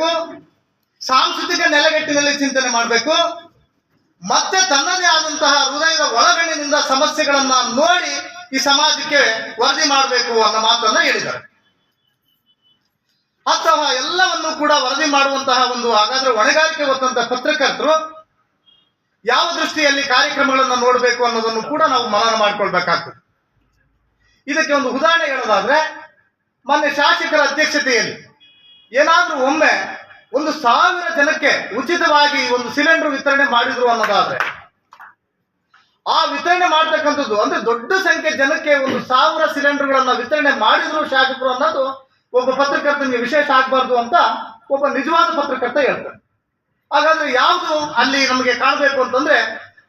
ಮಾಡಬೇಕು, ಸಾಂಸ್ಕೃತಿಕ ನೆಲೆಗಟ್ಟಿನಲ್ಲಿ ಚಿಂತನೆ ಮಾಡಬೇಕು, ಮತ್ತೆ ತನ್ನದೇ ಆದಂತಹ ಹೃದಯದ ಒಳಗಣ್ಣಿನಿಂದ ಸಮಸ್ಯೆಗಳನ್ನ ನೋಡಿ ಈ ಸಮಾಜಕ್ಕೆ ವರದಿ ಮಾಡಬೇಕು ಅನ್ನೋ ಮಾತನ್ನ ಹೇಳಿದ್ದಾರೆ. ಅಥವಾ ಎಲ್ಲವನ್ನು ಕೂಡ ವರದಿ ಮಾಡುವಂತಹ ಒಂದು ಹಾಗಾದ್ರೆ ಹೊಣೆಗಾರಿಕೆ ಹೊತ್ತಂತ ಪತ್ರಕರ್ತರು ಯಾವ ದೃಷ್ಟಿಯಲ್ಲಿ ಕಾರ್ಯಕ್ರಮಗಳನ್ನು ನೋಡಬೇಕು ಅನ್ನೋದನ್ನು ಕೂಡ ನಾವು ಮನನ ಮಾಡಿಕೊಳ್ಬೇಕಾಗ್ತದೆ. ಇದಕ್ಕೆ ಒಂದು ಉದಾಹರಣೆ ಹೇಳೋದಾದ್ರೆ, ಮೊನ್ನೆ ಶಾಸಕರ ಅಧ್ಯಕ್ಷತೆಯಲ್ಲಿ ಏನಾದ್ರೂ ಒಮ್ಮೆ ಒಂದು ಸಾವಿರ ಜನಕ್ಕೆ ಉಚಿತವಾಗಿ ಒಂದು ಸಿಲಿಂಡರ್ ವಿತರಣೆ ಮಾಡಿದ್ರು ಅನ್ನೋದಾದ್ರೆ, ಆ ವಿತರಣೆ ಮಾಡ್ತಕ್ಕಂಥದ್ದು ಅಂದ್ರೆ ದೊಡ್ಡ ಸಂಖ್ಯೆ ಜನಕ್ಕೆ ಒಂದು ಸಾವಿರ ಸಿಲಿಂಡರ್ಗಳನ್ನ ವಿತರಣೆ ಮಾಡಿದ್ರು ಶಾಸಕರು ಅನ್ನೋದು ಒಬ್ಬ ಪತ್ರಕರ್ತನಿಗೆ ವಿಶೇಷ ಆಗಬಾರ್ದು ಅಂತ ಒಬ್ಬ ನಿಜವಾದ ಪತ್ರಕರ್ತ ಹೇಳ್ತಾರೆ. ಹಾಗಾದ್ರೆ ಯಾವುದು ಅಲ್ಲಿ ನಮಗೆ ಕಾಣಬೇಕು ಅಂತಂದ್ರೆ,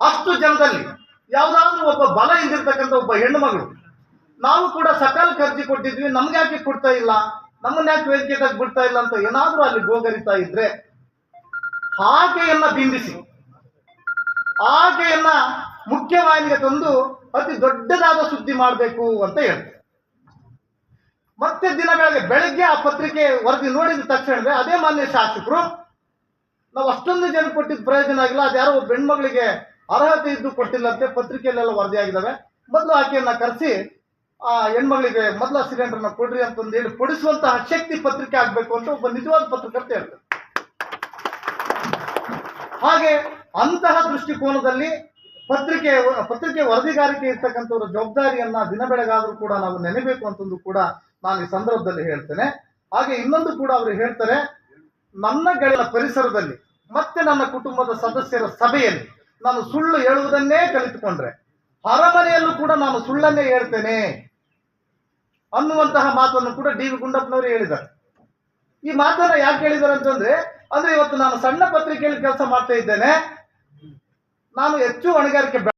ಅಷ್ಟು ಜನದಲ್ಲಿ ಯಾವ್ದಾದ್ರೂ ಒಬ್ಬ ಬಲ ಇದ್ದಿರ್ತಕ್ಕಂಥ ಒಬ್ಬ ಹೆಣ್ಣು ಮಗಳು, ನಾವು ಕೂಡ ಸಕಾಲಕ್ಕೆ ಅರ್ಜಿ ಕೊಟ್ಟಿದ್ವಿ ನಮ್ಗೆ ಯಾಕೆ ಕೊಡ್ತಾ ಇಲ್ಲ? ನಮ್ಮನ್ನ ಯಾಕೆ ವೇದಿಕೆದಾಗ ಬಿಡ್ತಾ ಇಲ್ಲ ಅಂತ ಏನಾದ್ರೂ ಅಲ್ಲಿ ಗೋಗರಿತಾ ಇದ್ರೆ ಆಕೆಯನ್ನ ಬಿಂಬಿಸಿ ಆಕೆಯನ್ನ ಮುಖ್ಯವಾಹಿನಿಗೆ ತಂದು ಅತಿ ದೊಡ್ಡದಾದ ಸುದ್ದಿ ಮಾಡಬೇಕು ಅಂತ ಹೇಳ್ತಾರೆ ಮತ್ತೆ ದಿನಗಳಿಗೆ ಬೆಳಗ್ಗೆ ಆ ಪತ್ರಿಕೆ ವರದಿ ನೋಡಿದ ತಕ್ಷಣವೇ ಅದೇ ಮಾನ್ಯ ಶಾಸಕರು, ನಾವು ಅಷ್ಟೊಂದು ಜನ ಕೊಟ್ಟಿದ್ದ ಪ್ರಯೋಜನ ಆಗಿಲ್ಲ ಒಬ್ಬ ಹೆಣ್ಮಗಳಿಗೆ ಅರ್ಹತೆ ಇದ್ದು ಕೊಟ್ಟಿಲ್ಲಂತೆ ಪತ್ರಿಕೆಯಲ್ಲೆಲ್ಲ ವರದಿ ಆಗಿದ್ದಾವೆ ಮೊದಲು ಆಕೆಯನ್ನ ಕರೆಸಿ ಆ ಹೆಣ್ಮಗಳಿಗೆ ಮೊದಲ ಸಿಲಿಂಡರ್ನ ಕೊಡ್ರಿ ಅಂತಂದು ಹೇಳಿ ಕೊಡಿಸುವಂತಹ ಶಕ್ತಿ ಪತ್ರಿಕೆ ಆಗ್ಬೇಕು ಅಂತ ಒಬ್ಬ ನಿಜವಾದ ಪತ್ರಕರ್ತ ಹೇಳ್ತಾರೆ ಹಾಗೆ ಅಂತಹ ದೃಷ್ಟಿಕೋನದಲ್ಲಿ ಪತ್ರಿಕೆ ಪತ್ರಿಕೆ ವರದಿಗಾರಿಕೆ ಇರ್ತಕ್ಕಂಥವ್ರ ಜವಾಬ್ದಾರಿಯನ್ನ ದಿನ ಬೆಳಗಾದ್ರೂ ಕೂಡ ನಾವು ನೆನೆಬೇಕು ಅಂತಂದು ಕೂಡ ನಾನು ಈ ಸಂದರ್ಭದಲ್ಲಿ ಹೇಳ್ತೇನೆ. ಹಾಗೆ ಇನ್ನೊಂದು ಕೂಡ ಅವರು ಹೇಳ್ತಾರೆ, ನನ್ನ ಗೆಳೆಯ ಪರಿಸರದಲ್ಲಿ, ಮತ್ತೆ ನನ್ನ ಕುಟುಂಬದ ಸದಸ್ಯರ ಸಭೆಯಲ್ಲಿ ನಾನು ಸುಳ್ಳು ಹೇಳುವುದನ್ನೇ ಕಲಿತುಕೊಂಡ್ರೆ, ಅರಮನೆಯಲ್ಲೂ ಕೂಡ ನಾನು ಸುಳ್ಳನ್ನೇ ಹೇಳ್ತೇನೆ. ಅನ್ನುವಂತಹ ಮಾತನ್ನು ಕೂಡ ಡಿ ವಿ ಗುಂಡಪ್ಪನವರು ಹೇಳಿದ್ದಾರೆ. ಈ ಮಾತನ್ನ ಯಾಕೆ ಹೇಳಿದ್ದಾರೆ ಅಂತಂದ್ರೆ, ಅಂದ್ರೆ ಇವತ್ತು ನಾನು ಸಣ್ಣ ಪತ್ರಿಕೆಯಲ್ಲಿ ಕೆಲಸ ಮಾಡ್ತಾ ಇದ್ದೇನೆ. ನಾನು ಹೆಚ್ಚು ಹೊಣೆಗಾರಿಕೆ